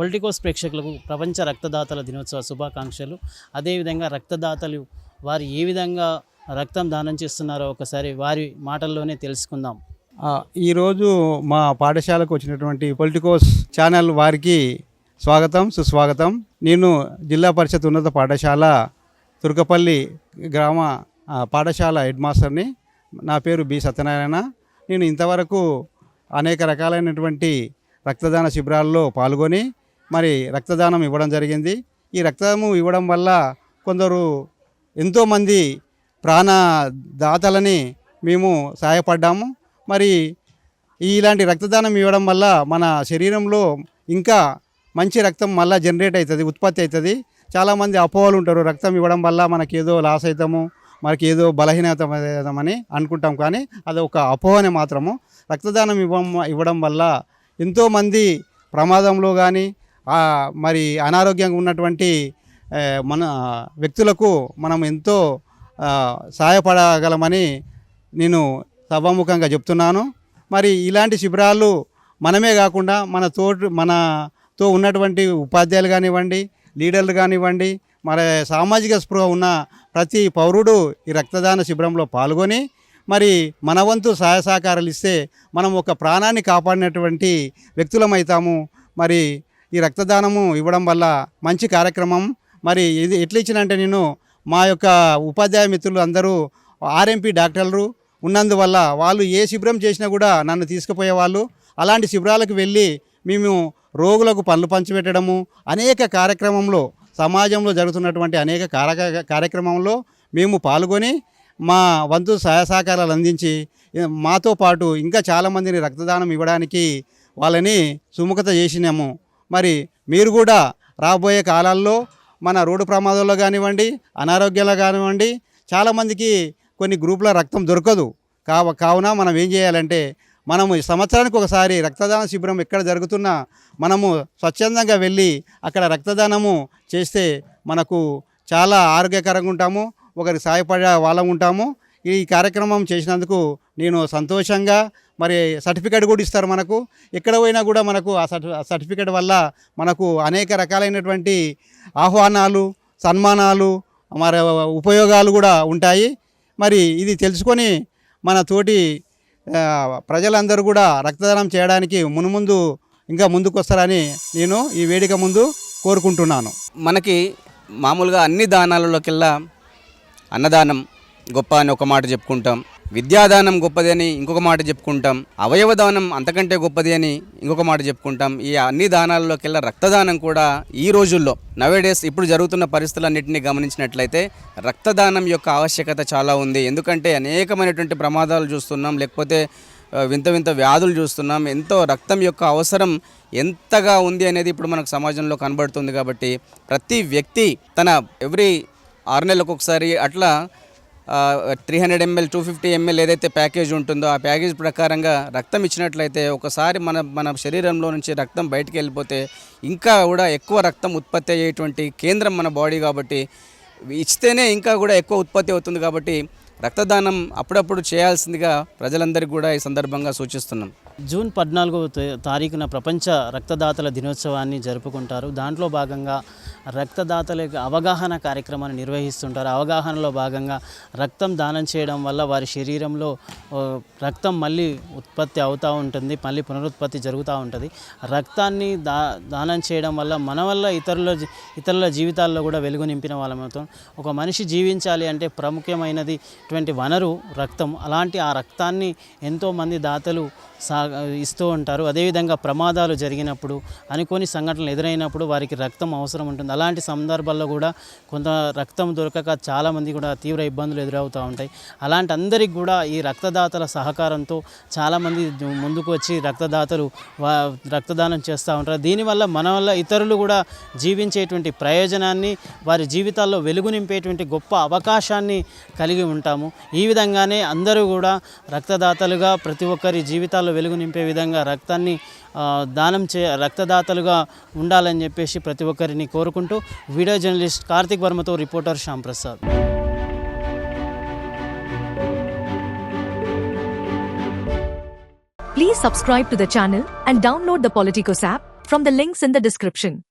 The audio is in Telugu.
పొలిటికోస్ ప్రేక్షకులకు ప్రపంచ రక్తదాతల దినోత్సవ శుభాకాంక్షలు. అదేవిధంగా రక్తదాతలు వారు ఏ విధంగా రక్తం దానం చేస్తున్నారో ఒకసారి వారి మాటల్లోనే తెలుసుకుందాం. ఈరోజు మా పాఠశాలకు వచ్చినటువంటి పొలిటికోస్ ఛానల్ వారికి స్వాగతం సుస్వాగతం. నేను జిల్లా పరిషత్ ఉన్నత పాఠశాల తుర్కపల్లి గ్రామ పాఠశాల హెడ్ మాస్టర్ని నా పేరు బి సత్యనారాయణ. నేను ఇంతవరకు అనేక రకాలైనటువంటి రక్తదాన శిబిరాల్లో పాల్గొని మరి రక్తదానం ఇవ్వడం జరిగింది. ఈ రక్తదానం ఇవ్వడం వల్ల కొందరు ఎంతోమంది ప్రాణ దాతలని మేము సహాయపడ్డాము. మరి ఇలాంటి రక్తదానం ఇవ్వడం వల్ల మన శరీరంలో ఇంకా మంచి రక్తం మళ్ళీ జనరేట్ అవుతుంది ఉత్పత్తి అవుతుంది. చాలామంది అపోహలు ఉంటారు రక్తం ఇవ్వడం వల్ల మనకి ఏదో లాస్ అవుతాము మనకి ఏదో బలహీనత అవుతామని అనుకుంటాం. కానీ అది ఒక అపోహనే మాత్రము. రక్తదానం ఇవ్వ ఇవ్వడం వల్ల ఎంతోమంది ప్రమాదంలో కానీ మరి అనారోగ్యంగా ఉన్నటువంటి మన వ్యక్తులకు మనం ఎంతో సహాయపడగలమని నేను సభాముఖంగా చెప్తున్నాను. మరి ఇలాంటి శిబిరాలు మనమే కాకుండా మన తోటి మనతో ఉన్నటువంటి ఉపాధ్యాయులు కానివ్వండి లీడర్లు కానివ్వండి మరి సామాజిక స్పృహ ఉన్న ప్రతి పౌరుడు ఈ రక్తదాన శిబిరంలో పాల్గొని మరి మన వంతు సహాయ సహకారాలు ఇస్తే మనం ఒక ప్రాణాన్ని కాపాడినటువంటి వ్యక్తులమవుతాము మరి ఈ రక్తదానము ఇవ్వడం వల్ల మంచి కార్యక్రమం. మరి ఇది ఎట్లా ఇచ్చినంటే నేను మా యొక్క ఉపాధ్యాయ మిత్రులు అందరూ ఆర్ఎంపీ డాక్టర్లు ఉన్నందువల్ల వాళ్ళు ఏ శిబిరం చేసినా కూడా నన్ను తీసుకుపోయేవాళ్ళు అలాంటి శిబిరాలకు వెళ్ళి మేము రోగులకు పనులు పంచిపెట్టడము అనేక కార్యక్రమంలో సమాజంలో జరుగుతున్నటువంటి అనేక కార్యక్రమంలో మేము పాల్గొని మా వంతు సహాయ సహకారాలు అందించి మాతో పాటు ఇంకా చాలామందిని రక్తదానం ఇవ్వడానికి వాళ్ళని సుముఖత చేసినాము. మరి మీరు కూడా రాబోయే కాలాల్లో మన రోడ్డు ప్రమాదంలో కానివ్వండి అనారోగ్యాలు కానివ్వండి చాలామందికి కొన్ని గ్రూపుల రక్తం దొరకదు. కావ కావున మనం ఏం చేయాలంటే మనము ఈ సంవత్సరానికి ఒకసారి రక్తదాన శిబిరం ఎక్కడ జరుగుతున్నా మనము స్వచ్ఛందంగా వెళ్ళి అక్కడ రక్తదానము చేస్తే మనకు చాలా ఆరోగ్యకరంగా ఉంటాము ఒకరికి సహాయపడే వాళ్ళం ఉంటాము. ఈ కార్యక్రమం చేసినందుకు నేను సంతోషంగా మరి సర్టిఫికేట్ కూడా ఇస్తారు మనకు. ఎక్కడ పోయినా కూడా మనకు ఆ సర్టిఫికేట్ వల్ల మనకు అనేక రకాలైనటువంటి ఆహ్వానాలు సన్మానాలు మరి ఉపయోగాలు కూడా ఉంటాయి. మరి ఇది తెలుసుకొని మన తోటి ప్రజలందరూ కూడా రక్తదానం చేయడానికి మునుముందు ఇంకా ముందుకొస్తారని నేను ఈ వేదిక ముందు కోరుకుంటున్నాను. మనకి మామూలుగా అన్ని దానాలలోకెల్లా అన్నదానం గొప్ప అని ఒక మాట చెప్పుకుంటాం. విద్యాదానం గొప్పది అని ఇంకొక మాట చెప్పుకుంటాం. అవయవ దానం అంతకంటే గొప్పది అని ఇంకొక మాట చెప్పుకుంటాం. ఈ అన్ని దానాల్లోకెల్లా రక్తదానం కూడా ఈ రోజుల్లో నవేడేస్ ఇప్పుడు జరుగుతున్న పరిస్థితులన్నింటినీ గమనించినట్లయితే రక్తదానం యొక్క ఆవశ్యకత చాలా ఉంది. ఎందుకంటే అనేకమైనటువంటి ప్రమాదాలు చూస్తున్నాం లేకపోతే వింత వింత వ్యాధులు చూస్తున్నాం. ఎంతో రక్తం యొక్క అవసరం ఎంతగా ఉంది అనేది ఇప్పుడు మనకు సమాజంలో కనబడుతుంది కాబట్టి ప్రతి వ్యక్తి తన ఎవ్రీ ఆరు నెలలకు ఒకసారి అట్లా three hundred ML two fifty ML ఏదైతే ప్యాకేజ్ ఉంటుందో ఆ ప్యాకేజ్ ప్రకారంగా రక్తం ఇచ్చినట్లయితే ఒకసారి మన మన శరీరంలో నుంచి రక్తం బయటికి వెళ్ళిపోతే ఇంకా కూడా ఎక్కువ రక్తం ఉత్పత్తి అయ్యేటువంటి కేంద్రం మన బాడీ కాబట్టి ఇస్తేనే ఇంకా కూడా ఎక్కువ ఉత్పత్తి అవుతుంది కాబట్టి రక్తదానం అప్పుడప్పుడు చేయాల్సిందిగా ప్రజలందరికీ కూడా ఈ సందర్భంగా సూచిస్తున్నాం. జూన్ పద్నాలుగవ తే- తారీఖున ప్రపంచ రక్తదాతల దినోత్సవాన్ని జరుపుకుంటారు. దాంట్లో భాగంగా రక్తదాతల అవగాహన కార్యక్రమాన్ని నిర్వహిస్తుంటారు. అవగాహనలో భాగంగా రక్తం దానం చేయడం వల్ల వారి శరీరంలో రక్తం మళ్ళీ ఉత్పత్తి అవుతూ ఉంటుంది మళ్ళీ పునరుత్పత్తి జరుగుతూ ఉంటుంది. రక్తాన్ని దా దానం చేయడం వల్ల మన వల్ల ఇతరుల ఇతరుల జీవితాల్లో కూడా వెలుగు నింపిన వాళ్ళమవుతాం ఒక మనిషి జీవించాలి అంటే ప్రముఖమైనది ఇటువంటి వనరు రక్తం. అలాంటి ఆ రక్తాన్ని ఎంతోమంది దాతలు సా ఇస్తూ ఉంటారు. అదేవిధంగా ప్రమాదాలు జరిగినప్పుడు అనుకోని సంఘటనలు ఎదురైనప్పుడు వారికి రక్తం అవసరం ఉంటుంది. అలాంటి సందర్భాల్లో కూడా కొంత రక్తం దొరకక చాలామంది కూడా తీవ్ర ఇబ్బందులు ఎదురవుతూ ఉంటాయి. అలాంటి అందరికి కూడా ఈ రక్తదాతల సహకారంతో చాలామంది ముందుకు వచ్చి రక్తదాతలు రక్తదానం చేస్తూ ఉంటారు. దీనివల్ల మన వల్ల ఇతరులు కూడా జీవించేటువంటి ప్రయోజనాన్ని వారి జీవితాల్లో వెలుగు నింపేటువంటి గొప్ప అవకాశాన్ని కలిగి ఉంటాము. ఈ విధంగానే అందరూ కూడా రక్తదాతలుగా ప్రతి ఒక్కరి జీవితాల్లో వెలుగు నింపే విధంగా రక్తాన్ని దానం చే రక్తదాతలుగా ఉండాలని చెప్పేసి ప్రతి ఒక్కరిని కోరుకుంటూ video journalist Karthik వర్మతో reporter Shyam Prasad. Please subscribe to download the Politicos links description